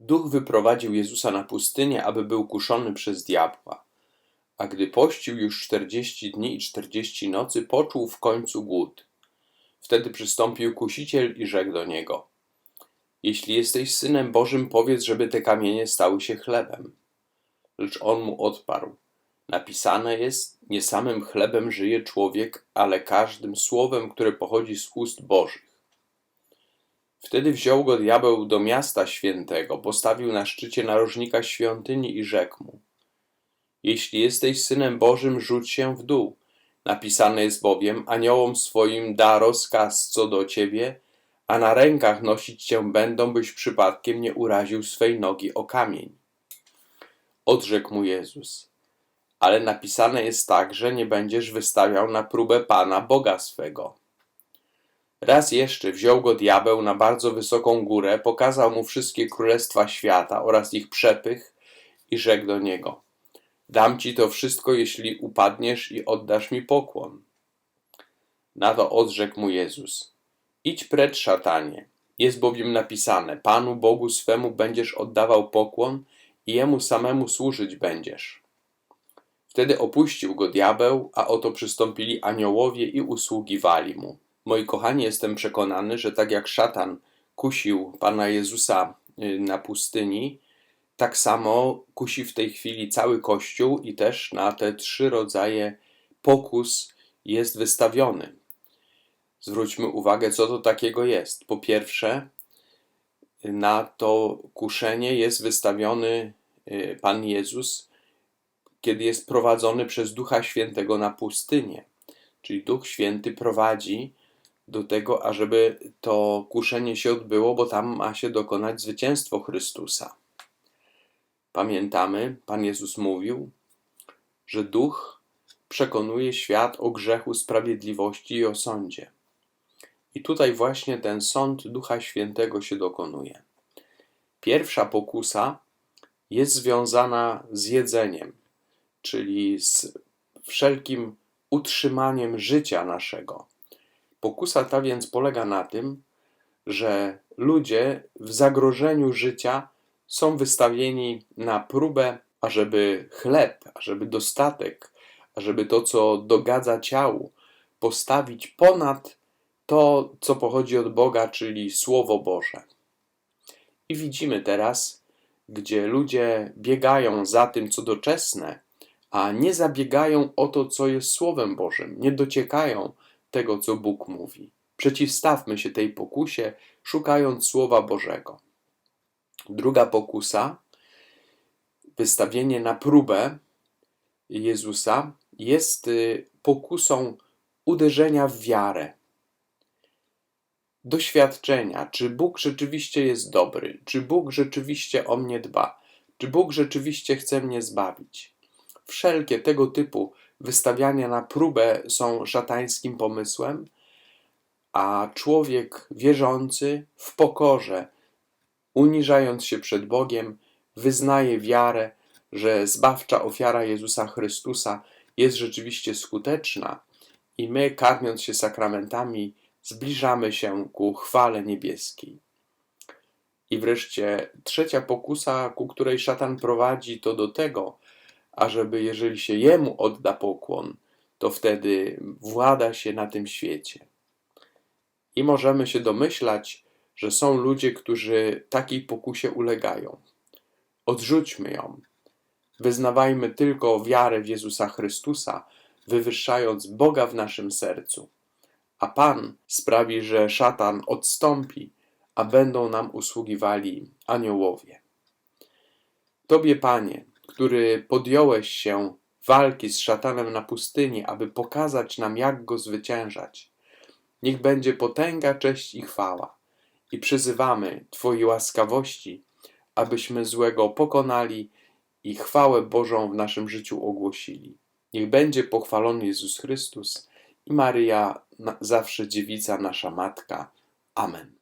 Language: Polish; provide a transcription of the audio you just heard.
Duch wyprowadził Jezusa na pustynię, aby był kuszony przez diabła. A gdy pościł już czterdzieści dni i czterdzieści nocy, poczuł w końcu głód. Wtedy przystąpił kusiciel i rzekł do niego: Jeśli jesteś synem Bożym, powiedz, żeby te kamienie stały się chlebem. Lecz on mu odparł: Napisane jest: Nie samym chlebem żyje człowiek, ale każdym słowem, które pochodzi z ust Bożych. Wtedy wziął go diabeł do miasta świętego, postawił na szczycie narożnika świątyni i rzekł mu: Jeśli jesteś synem Bożym, rzuć się w dół. Napisane jest bowiem: Aniołom swoim da rozkaz co do ciebie, a na rękach nosić cię będą, byś przypadkiem nie uraził swej nogi o kamień. Odrzekł mu Jezus: Ale napisane jest tak, że nie będziesz wystawiał na próbę Pana Boga swego. Raz jeszcze wziął go diabeł na bardzo wysoką górę, pokazał mu wszystkie królestwa świata oraz ich przepych i rzekł do niego: Dam ci to wszystko, jeśli upadniesz i oddasz mi pokłon. Na to odrzekł mu Jezus: Idź precz, szatanie. Jest bowiem napisane: Panu Bogu swemu będziesz oddawał pokłon i jemu samemu służyć będziesz. Wtedy opuścił go diabeł, a oto przystąpili aniołowie i usługiwali mu. Moi kochani, jestem przekonany, że tak jak szatan kusił Pana Jezusa y, na pustyni, tak samo kusi w tej chwili cały Kościół i też na te trzy rodzaje pokus jest wystawiony. Zwróćmy uwagę, co to takiego jest. Po pierwsze, na to kuszenie jest wystawiony y, Pan Jezus, kiedy jest prowadzony przez Ducha Świętego na pustynię. Czyli Duch Święty prowadzi do tego, ażeby to kuszenie się odbyło, bo tam ma się dokonać zwycięstwo Chrystusa. Pamiętamy, Pan Jezus mówił, że duch przekonuje świat o grzechu, sprawiedliwości i o sądzie. I tutaj właśnie ten sąd Ducha Świętego się dokonuje. Pierwsza pokusa jest związana z jedzeniem, czyli z wszelkim utrzymaniem życia naszego. Pokusa ta więc polega na tym, że ludzie w zagrożeniu życia są wystawieni na próbę, ażeby chleb, ażeby dostatek, ażeby to, co dogadza ciału, postawić ponad to, co pochodzi od Boga, czyli Słowo Boże. I widzimy teraz, gdzie ludzie biegają za tym, co doczesne, a nie zabiegają o to, co jest Słowem Bożym, nie dociekają tego, co Bóg mówi. Przeciwstawmy się tej pokusie, szukając Słowa Bożego. Druga pokusa, wystawienie na próbę Jezusa, jest y, pokusą uderzenia w wiarę. Doświadczenia, czy Bóg rzeczywiście jest dobry, czy Bóg rzeczywiście o mnie dba, czy Bóg rzeczywiście chce mnie zbawić. Wszelkie tego typu wystawiania na próbę są szatańskim pomysłem, a człowiek wierzący w pokorze, uniżając się przed Bogiem, wyznaje wiarę, że zbawcza ofiara Jezusa Chrystusa jest rzeczywiście skuteczna i my, karmiąc się sakramentami, zbliżamy się ku chwale niebieskiej. I wreszcie trzecia pokusa, ku której szatan prowadzi, to do tego, ażeby jeżeli się Jemu odda pokłon, to wtedy włada się na tym świecie. I możemy się domyślać, że są ludzie, którzy takiej pokusie ulegają. Odrzućmy ją. Wyznawajmy tylko wiarę w Jezusa Chrystusa, wywyższając Boga w naszym sercu. A Pan sprawi, że szatan odstąpi, a będą nam usługiwali aniołowie. Tobie, Panie, który podjąłeś się walki z szatanem na pustyni, aby pokazać nam, jak go zwyciężać. Niech będzie potęga, cześć i chwała. I przyzywamy Twojej łaskawości, abyśmy złego pokonali i chwałę Bożą w naszym życiu ogłosili. Niech będzie pochwalony Jezus Chrystus i Maryja, zawsze dziewica nasza Matka. Amen.